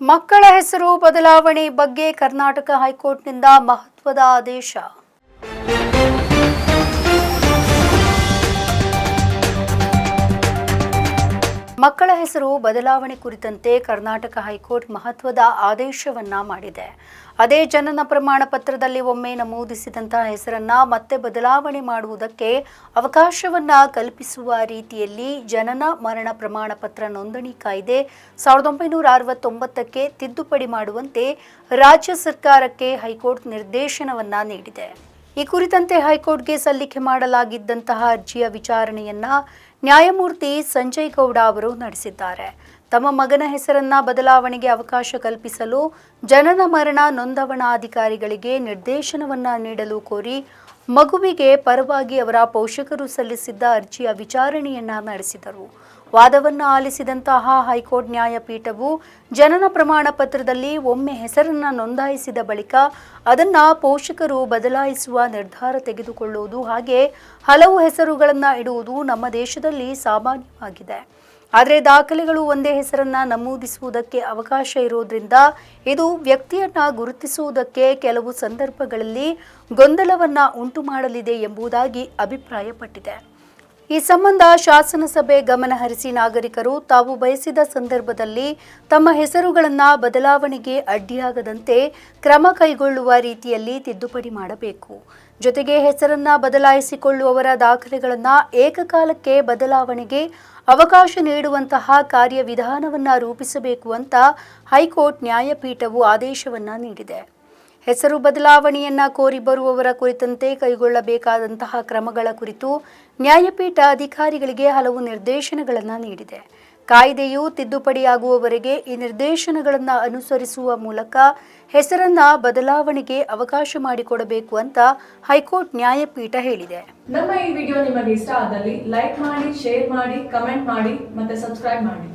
ಮಕ್ಕಳ ಹೆಸರು ಬದಲಾವಣೆ ಬಗ್ಗೆ ಕರ್ನಾಟಕ ಹೈಕೋರ್ಟ್ನಿಂದ ಮಹತ್ವದ ಆದೇಶ. ಮಕ್ಕಳ ಹೆಸರು ಬದಲಾವಣೆ ಕುರಿತಂತೆ ಕರ್ನಾಟಕ ಹೈಕೋರ್ಟ್ ಮಹತ್ವದ ಆದೇಶವನ್ನ ಮಾಡಿದೆ. ಅದೇ ಜನನ ಪ್ರಮಾಣ ಪತ್ರದಲ್ಲಿ ಒಮ್ಮೆ ನಮೂದಿಸಿದಂತಹ ಹೆಸರನ್ನ ಮತ್ತೆ ಬದಲಾವಣೆ ಮಾಡುವುದಕ್ಕೆ ಅವಕಾಶವನ್ನ ಕಲ್ಪಿಸುವ ರೀತಿಯಲ್ಲಿ ಜನನ ಮರಣ ಪ್ರಮಾಣ ಪತ್ರ ನೋಂದಣಿ ಕಾಯ್ದೆ ಸಾವಿರದ ಒಂಬೈನೂರ ಅರವತ್ತೊಂಬತ್ತಕ್ಕೆ ತಿದ್ದುಪಡಿ ಮಾಡುವಂತೆ ರಾಜ್ಯ ಸರ್ಕಾರಕ್ಕೆ ಹೈಕೋರ್ಟ್ ನಿರ್ದೇಶನವನ್ನ ನೀಡಿದೆ. ಈ ಕುರಿತಂತೆ ಹೈಕೋರ್ಟ್ಗೆ ಸಲ್ಲಿಕೆ ಮಾಡಲಾಗಿದ್ದಂತಹ ಅರ್ಜಿಯ ವಿಚಾರಣೆಯನ್ನ ನ್ಯಾಯಮೂರ್ತಿ ಸಂಜಯ್ ಗೌಡ ಅವರು ನಡೆಸಿದ್ದಾರೆ. ತಮ್ಮ ಮಗನ ಹೆಸರನ್ನ ಬದಲಾವಣೆಗೆ ಅವಕಾಶ ಕಲ್ಪಿಸಲು ಜನನ ಮರಣ ನೋಂದಣಾಧಿಕಾರಿಗಳಿಗೆ ನಿರ್ದೇಶನವನ್ನ ನೀಡಲು ಕೋರಿ ಮಗುವಿಗೆ ಪರವಾಗಿ ಅವರ ಪೋಷಕರು ಸಲ್ಲಿಸಿದ್ದ ಅರ್ಜಿಯ ವಿಚಾರಣೆಯನ್ನ ನಡೆಸಿದರು. ವಾದವನ್ನು ಆಲಿಸಿದಂತಹ ಹೈಕೋರ್ಟ್ ನ್ಯಾಯಪೀಠವು ಜನನ ಪ್ರಮಾಣ ಪತ್ರದಲ್ಲಿ ಒಮ್ಮೆ ಹೆಸರನ್ನ ನೋಂದಾಯಿಸಿದ ಬಳಿಕ ಅದನ್ನ ಪೋಷಕರು ಬದಲಾಯಿಸುವ ನಿರ್ಧಾರ ತೆಗೆದುಕೊಳ್ಳುವುದು ಹಾಗೆ ಹಲವು ಹೆಸರುಗಳನ್ನ ಇಡುವುದು ನಮ್ಮ ದೇಶದಲ್ಲಿ ಸಾಮಾನ್ಯವಾಗಿದೆ. ಆದರೆ ದಾಖಲೆಗಳು ಒಂದೇ ಹೆಸರನ್ನ ನಮೂದಿಸುವುದಕ್ಕೆ ಅವಕಾಶ ಇರುವುದರಿಂದ ಇದು ವ್ಯಕ್ತಿಯನ್ನ ಗುರುತಿಸುವುದಕ್ಕೆ ಕೆಲವು ಸಂದರ್ಭಗಳಲ್ಲಿ ಗೊಂದಲವನ್ನ ಉಂಟು ಮಾಡಲಿದೆ ಎಂಬುದಾಗಿ ಅಭಿಪ್ರಾಯಪಟ್ಟಿದೆ. ಈ ಸಂಬಂಧ ಶಾಸನಸಭೆ ಗಮನಹರಿಸಿ ನಾಗರಿಕರು ತಾವು ಬಯಸಿದ ಸಂದರ್ಭದಲ್ಲಿ ತಮ್ಮ ಹೆಸರುಗಳನ್ನು ಬದಲಾವಣೆಗೆ ಅಡ್ಡಿಯಾಗದಂತೆ ಕ್ರಮ ಕೈಗೊಳ್ಳುವ ರೀತಿಯಲ್ಲಿ ತಿದ್ದುಪಡಿ ಮಾಡಬೇಕು. ಜೊತೆಗೆ ಹೆಸರನ್ನ ಬದಲಾಯಿಸಿಕೊಳ್ಳುವವರ ದಾಖಲೆಗಳನ್ನು ಏಕಕಾಲಕ್ಕೆ ಬದಲಾವಣೆಗೆ ಅವಕಾಶ ನೀಡುವಂತಹ ಕಾರ್ಯವಿಧಾನವನ್ನು ರೂಪಿಸಬೇಕು ಅಂತ ಹೈಕೋರ್ಟ್ ನ್ಯಾಯಪೀಠವು ಆದೇಶವನ್ನು ನೀಡಿದೆ. ಹೆಸರು ಬದಲಾವಣೆಯನ್ನ ಕೋರಿ ಬರುವವರ ಕುರಿತಂತೆ ಕೈಗೊಳ್ಳಬೇಕಾದಂತಹ ಕ್ರಮಗಳ ಕುರಿತು ನ್ಯಾಯಪೀಠ ಅಧಿಕಾರಿಗಳಿಗೆ ಹಲವು ನಿರ್ದೇಶನಗಳನ್ನು ನೀಡಿದೆ. ಕಾಯ್ದೆಯು ತಿದ್ದುಪಡಿಯಾಗುವವರೆಗೆ ಈ ನಿರ್ದೇಶನಗಳನ್ನು ಅನುಸರಿಸುವ ಮೂಲಕ ಹೆಸರನ್ನ ಬದಲಾವಣೆಗೆ ಅವಕಾಶ ಮಾಡಿಕೊಡಬೇಕು ಅಂತ ಹೈಕೋರ್ಟ್ ನ್ಯಾಯಪೀಠ ಹೇಳಿದೆ. ನಮ್ಮ ಈ ವಿಡಿಯೋ ನಿಮಗೆ ಇಷ್ಟ ಆದಲ್ಲಿ ಲೈಕ್ ಮಾಡಿ, ಶೇರ್ ಮಾಡಿ, ಕಮೆಂಟ್ ಮಾಡಿ ಮತ್ತೆ ಸಬ್ಸ್ಕ್ರೈಬ್ ಮಾಡಿ.